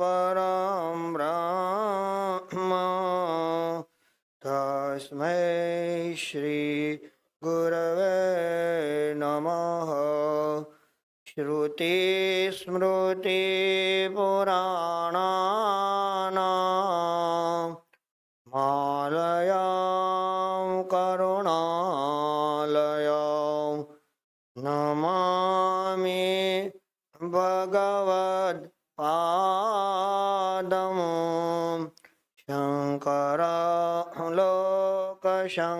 પરમ બ્રહ્મ તસ્મૈ શ્રી ગુરવે નમઃ શ્રુતિ સ્મૃતિ પુરાણા માલયા કરુણાલયા નમામિ ભગવદ भगवत्पादम् शङ्कर लोकशङ्कर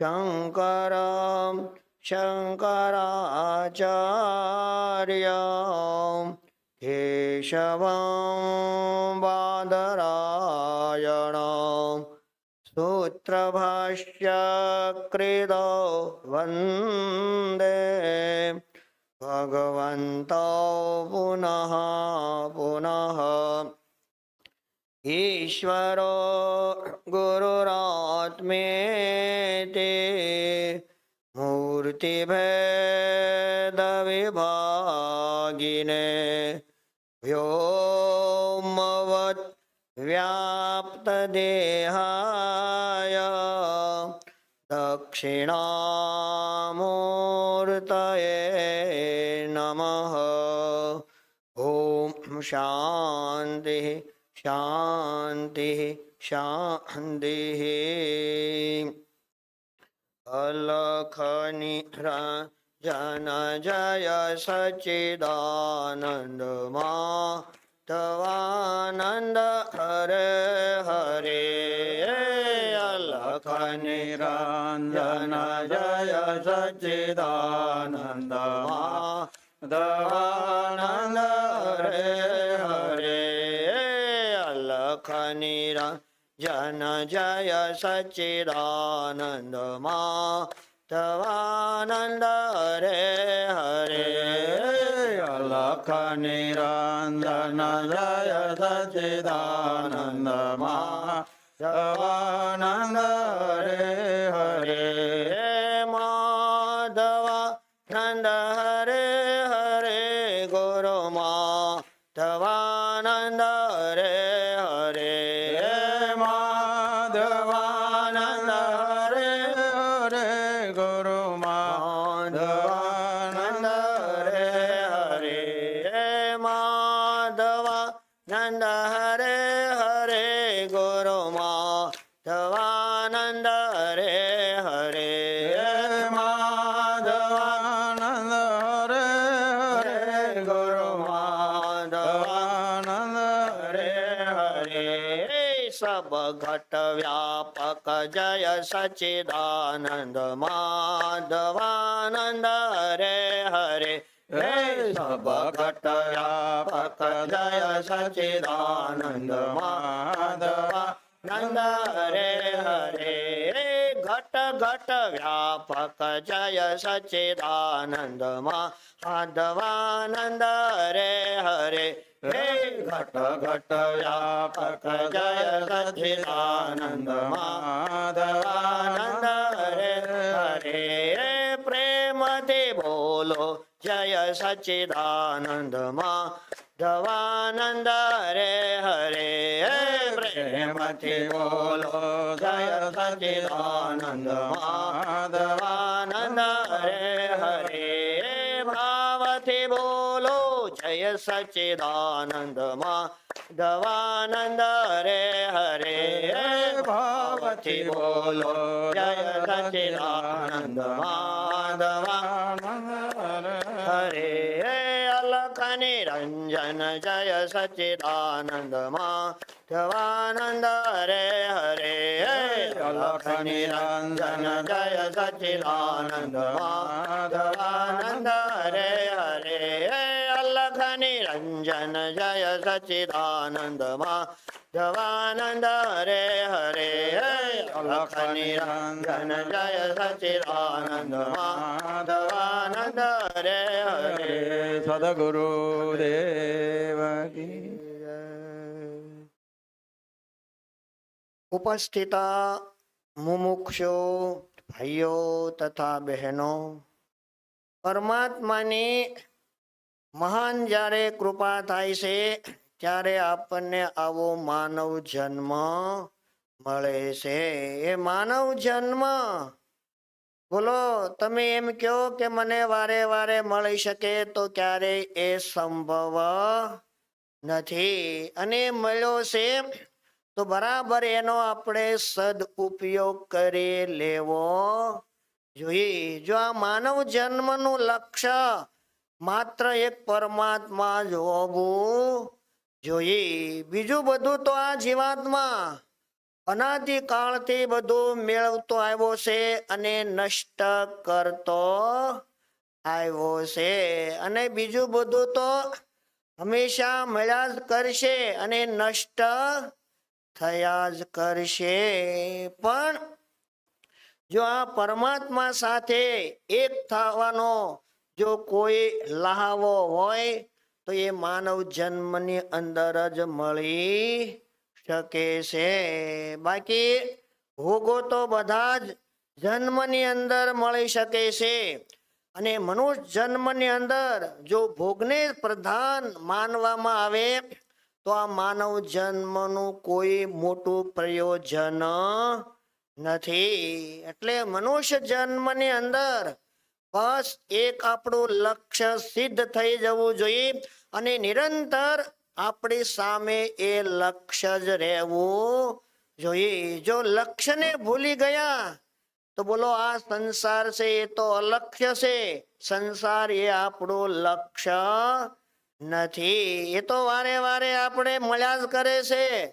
शङ्कर शङ्कराचार्य केशवं बादरायणम् सूत्रभाष्यकृतो वन्दे ભગવંતો પુનઃ પુનઃ ઈશ્વરો ગુરુરાત્મે તે મૂર્તિભેદવિભાગિને વ્યોમવત વ્યાપ્તદેહાય दक्षिणामूर्तये नमः ॐ शान्तिः शान्तिः शान्तिः अलखनिरा जन जय सच्चिदानन्दमा तवानन्द हरे हरे अलख निरञ्जन जय सच्चिदानन्द दवानन्द हरे हरे अलख जन जय सच्चिदानन्द मा तवानन्द हरे हरे अलख निरञ्जन जय सच्चिदानन्द माधवानन्द हरे हरे हरे माधव नन्द हरे हरे गुरु माधवानन्द घट व्यापक जय सच्चिदानंद माधवानंद हरे हरे हे सब घट व्यापक जय सच्चिदानंद माधवानंद हरे हरे જગત વ્યાપક જય સચિદાનંદ માધવાનંદ રે હરે હે ઘટ ઘટ વ્યાપક જય સચિદાનંદ માધવાનંદ રે હરે બોલો જય સચ્ચિદાનંદ માધવાનંદ હરે હરે પ્રેમથી બોલો જય સચ્ચિદાનંદ માધવાનંદ હરે હરે ભાવથી બોલો જય સચ્ચિદાનંદ માધવાનંદ હરે હરે ભાવથી બોલો જય સચ્ચિદાનંદ જય સચ્ચિદાનંદ માધવાનંદ હરે હરે નિરંજન જય સચ્ચિદાનંદ જય સચ્ચિદાનંદ માધવાનંદ હરે હરે અલખ નિરંજન જય સચ્ચિદાનંદ માધવાનંદ હરે હરે. સદગુરુ ઉપસ્થિત મુમુક્ષો ભાઈઓ તથા બહેનો પરમાત્માની મહાન જ્યારે કૃપા થાય છે, ત્યારે આપણને આવો માનવ જન્મ મળે છે. એ માનવ જન્મ! બોલો, તમે એમ કહો કે મને વારે વારે મળી શકે તો ક્યારે એ સંભવ નથી. અને મળ્યો છે, તો બરાબર એનો આપણે સદ ઉપયોગ કરી લેવો જોઈએ. જો આ માનવ જન્મનું લક્ષ્ય માત્ર એક પરમાત્મા જ હોવું જોઈએ, બીજું બધું તો આ જીવાત્મા. અનાદિકાળથી બધું મેળવતો આવ્યો છે અને નષ્ટ કરતો આવ્યો છે. અને બીજું બધું તો હંમેશા મળ્યા જ કરશે અને નષ્ટ થયા જ કરશે. પણ જો આ પરમાત્મા સાથે એક થવાનો જો કોઈ લહાવો હોય, તો એ માનવ જન્મની અંદર જ મળી શકે છે. બાકી ભોગો તો બધા જ જન્મની અંદર મળી શકે છે. અને મનુષ્ય જન્મની અંદર જો ભોગને પ્રધાન માનવામાં આવે, તો આ માનવ જન્મનું કોઈ મોટું પ્રયોજન નથી. એટલે મનુષ્ય જન્મની અંદર બસ એક આપણું લક્ષ્ય સિદ્ધ થઈ જવું જોઈએ અને નિરંતર આપણી સામે એ લક્ષ્ય જ રહેવું જોઈએ. જો લક્ષ્યને ભૂલી ગયા તો બોલો આ સંસાર છે એ તો અલક્ષ્ય છે. સંસાર એ આપણું લક્ષ્ય નથી. એ તો વારે વારે આપણે મળ્યા જ કરે છે.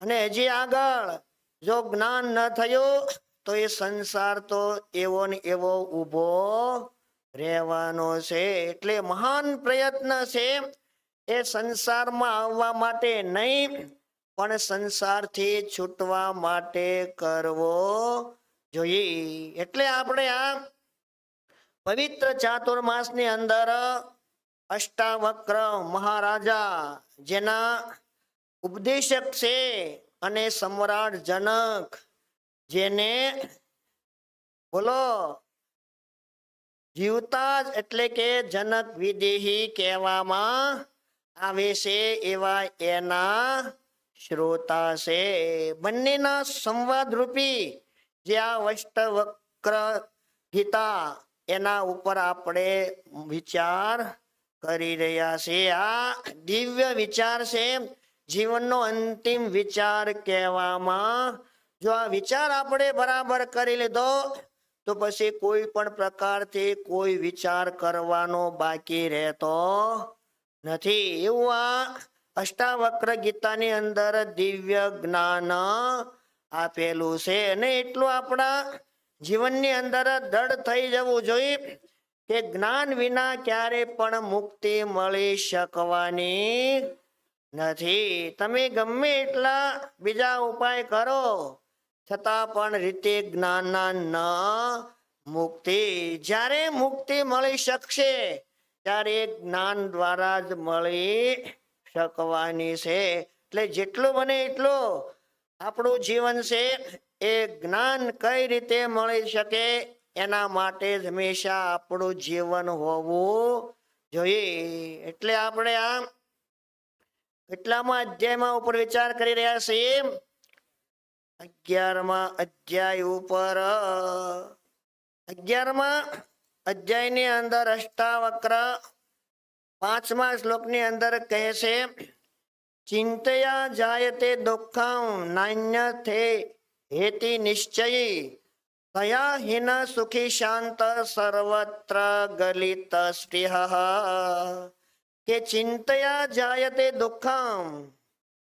અને હજી આગળ જો જ્ઞાન ન થયું તો એ સંસાર તો એવો ને એવો ઊભો રહેવાનો છે. એટલે મહાન પ્રયત્ન છે એ સંસારમાં આવવા માટે નહીં, પણ સંસારથી છૂટવા માટે કરવો જોઈએ. એટલે આપણે આ પવિત્ર ચાતુર્માસની અંદર અષ્ટાવક્ર મહારાજા જેના ઉપદેશક છે અને સમ્રાટ જનક જેને બોલો, જીવતા એટલે કે જનક વિદેહી કહેવામાં આવે છે એવા એના શ્રોતા છે. બંનેના સંવાદ રૂપી જે આ વષ્ટવક્ર ગીતા એના ઉપર આપણે વિચાર કરી રહ્યા છે. આ દિવ્ય વિચાર છે જીવનનો અંતિમ વિચાર કહેવામાં જો આ વિચાર આપણે બરાબર કરી લીધો, તો પછી કોઈ પણ પ્રકારથી કોઈ વિચાર કરવાનો બાકી રહેતો નથી. એવું આ અષ્ટાવક્ર ગીતાની અંદર દિવ્ય જ્ઞાન આપેલું છે. અને એટલું આપણા જીવનની અંદર દૃઢ થઈ જવું જોઈએ કે જ્ઞાન વિના ક્યારે પણ મુક્તિ મળી શકવાની નથી. તમે ગમે એટલા બીજા ઉપાય કરો. છતાં પણ રીતે જ્ઞાનના ન મુક્તિ જ્યારે મુક્તિ મળી શકશે, ત્યારે જ્ઞાન દ્વારા જ મળી શકવાની છે. એટલે જેટલું બને એટલું આપણું જીવન છે એ જ્ઞાન કઈ રીતે મળી શકે એના માટે જ હંમેશા આપણું જીવન હોવું જોઈએ. એટલે આપણે આ કેટલામાં અધ્યાયમાં ઉપર વિચાર કરી રહ્યા છીએ. અગિયારમાં અધ્યાય ઉપર. અગિયારમાં અધ્યાયની અંદર અષ્ટાવક્ર પાંચમા શ્લોકની અંદર કહે છે ચિંતયા જાયતે દુઃખમ નાન્ય થે હેતિ નિશ્ચયી કયા હિન સુખી શાંત સર્વત્ર ગલિત સ્પૃહ. કે ચિંતયા જાયતે દુઃખમ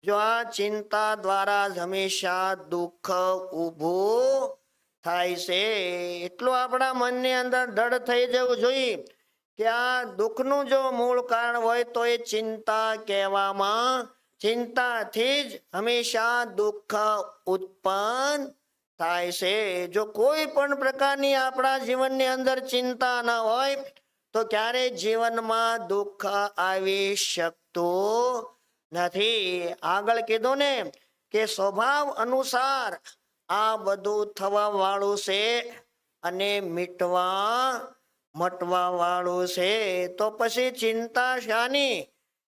જો આ ચિંતા દ્વારા જ હંમેશા દુઃખ ઊભું થાય છે. એટલું આપણા મનની અંદર દૃઢ થઈ જવું જોઈએ કે આ દુઃખનું જો મૂળ કારણ હોય તો એ ચિંતા કહેવામાં, ચિંતાથી જ હંમેશા દુઃખ ઉત્પન્ન થાય છે. જો કોઈ પણ પ્રકારની આપણા જીવનની અંદર ચિંતા ન હોય, તો ક્યારે જીવનમાં દુઃખ આવી શકતું નથી। આગળ કીધું ને કે સ્વભાવ અનુસાર આ બધું થવા વાળું છે અને મીટવા મટવા વાળું છે, તો પછી ચિંતા શાની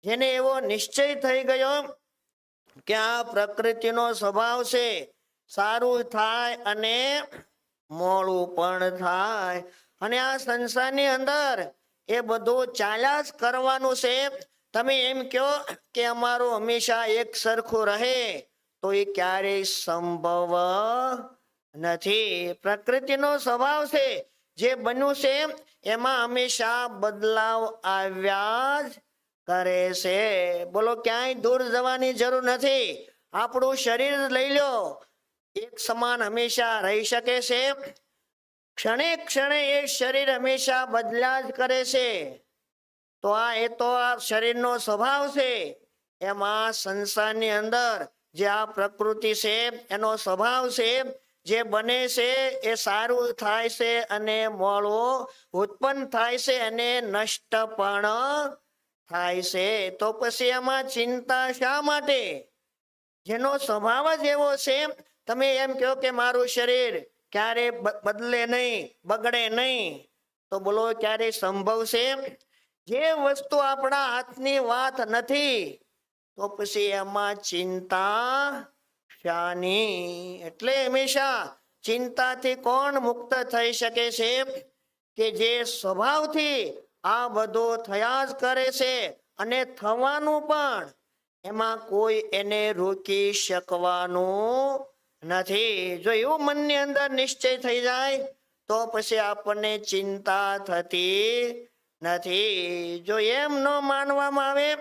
જેને એવો નિશ્ચય થઈ ગયો કે આ પ્રકૃતિનો સ્વભાવ છે, સારું થાય અને મોડું પણ થાય. અને આ સંસારની અંદર એ બધું ચાલ્યા જ કરવાનું છે તમે એમ કહો કે અમારું હંમેશા એક સરખું રહે, તો એ ક્યારેય સંભવ નથી. પ્રકૃતિનો સ્વભાવ છે, જે બન્યું છે, એમાં હંમેશા બદલાવ આવ્યા જ કરે છે. બોલો, ક્યાંય દૂર જવાની જરૂર નથી. આપણું શરીર લઈ લો, એક સમાન હંમેશા રહી શકે છે. ક્ષણે ક્ષણે એ શરીર હંમેશા બદલા જ કરે છે. તો આ એ તો આ શરીરનો સ્વભાવ છે. એમાં સંસારની અંદર જે આ પ્રકૃતિ છે, એનો સ્વભાવ છે, જે બને છે, એ સારું થાય છે અને મોળો ઉત્પન્ન થાય છે અને નષ્ટ પણ થાય છે. તો પછી એમાં ચિંતા શા માટે? જેનો સ્વભાવ જ એવો છે, તમે એમ કહો કે મારું શરીર ક્યારે બદલે નહીં, બગડે નહીં. તો બોલો ક્યારે સંભવ છે? જે વસ્તુ આપણા હાથની વાત નથી, તો પછી એમાં ચિંતા શાની. એટલે હંમેશા ચિંતાથી કોણ મુક્ત થઈ શકે છે? કે જે સ્વભાવથી આ બધું થયા જ કરે છે અને થવાનું પણ એમાં કોઈ એને રોકી શકવાનું નથી. જો એવું મનની અંદર નિશ્ચય થઈ જાય, તો પછી આપણને ચિંતા થતી નથી. જો એમ ન માનવામાં આવે,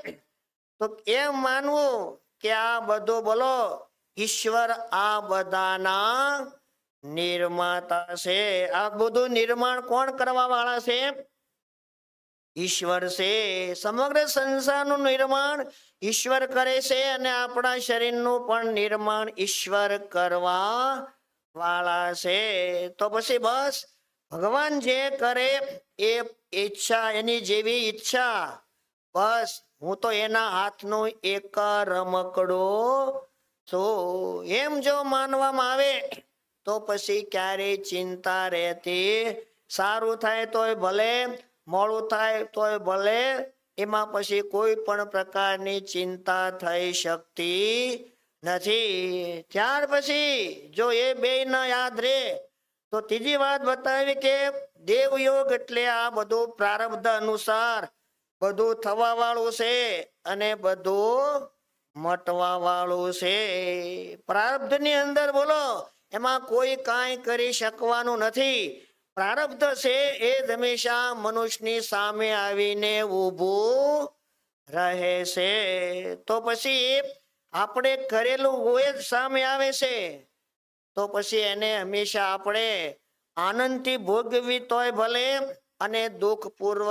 તો એમ માનવું કે આ બધો બોલો, ઈશ્વર આ બધાના નિર્માતા છે. આ બધું નિર્માણ કોણ કરવા વાળા છે? ઈશ્વર છે. સમગ્ર સંસારનું નિર્માણ ઈશ્વર કરે છે અને આપણા શરીરનું પણ નિર્માણ ઈશ્વર કરવા વાળા છે. તો પછી બસ ભગવાન જે કરે એ ઈચ્છા, એની જેવી ઈચ્છા. બસ, હું તો એના હાથનું એક રમકડો છું. એમ જો માનવામાં આવે, તો પછી ક્યારેય ચિંતા રહેતી સારું થાય તોય ભલે, મોડું થાય તોય ભલે, એમાં પછી કોઈ પણ પ્રકારની ચિંતા થઈ શકતી નથી. ત્યાર પછી જો એ બે ના યાદ રહે તો ત્રીજી વાત બતાવી કે દેવયોગ એટલે આ બધું પ્રારબ્ધ અનુસાર બધું થવા વાળું છે અને બધું મટવા વાળું છે. પ્રારબ્ધની અંદર બોલો, એમાં કોઈ કાંઈ કરી શકવાનું નથી. પ્રારબ્ધ છે એ હંમેશા મનુષ્યની સામે આવીને ઊભું રહે છે. તો પછી આપણે કરેલું હોય જ સામે આવે છે. તો પછી એને હંમેશા આપણે આનંદથી ભોગવી તોય ભલે અને દુઃખ પૂર્વક